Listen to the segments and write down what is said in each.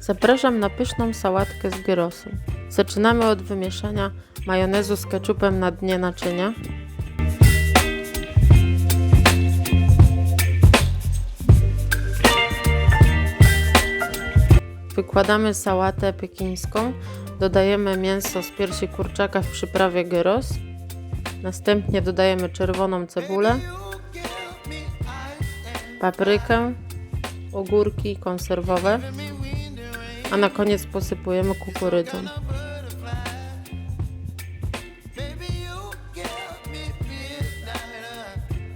Zapraszam na pyszną sałatkę z gyrosu. Zaczynamy od wymieszania majonezu z ketchupem na dnie naczynia. Wykładamy sałatę pekińską, dodajemy mięso z piersi kurczaka w przyprawie gyros. Następnie dodajemy czerwoną cebulę, paprykę, ogórki konserwowe, a na koniec posypujemy kukurydzą.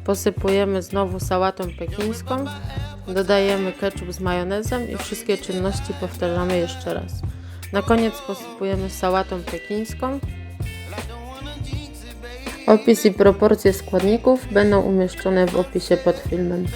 Posypujemy znowu sałatą pekińską, dodajemy ketchup z majonezem i wszystkie czynności powtarzamy jeszcze raz. Na koniec posypujemy sałatą pekińską. Opis i proporcje składników będą umieszczone w opisie pod filmem.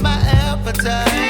my appetite.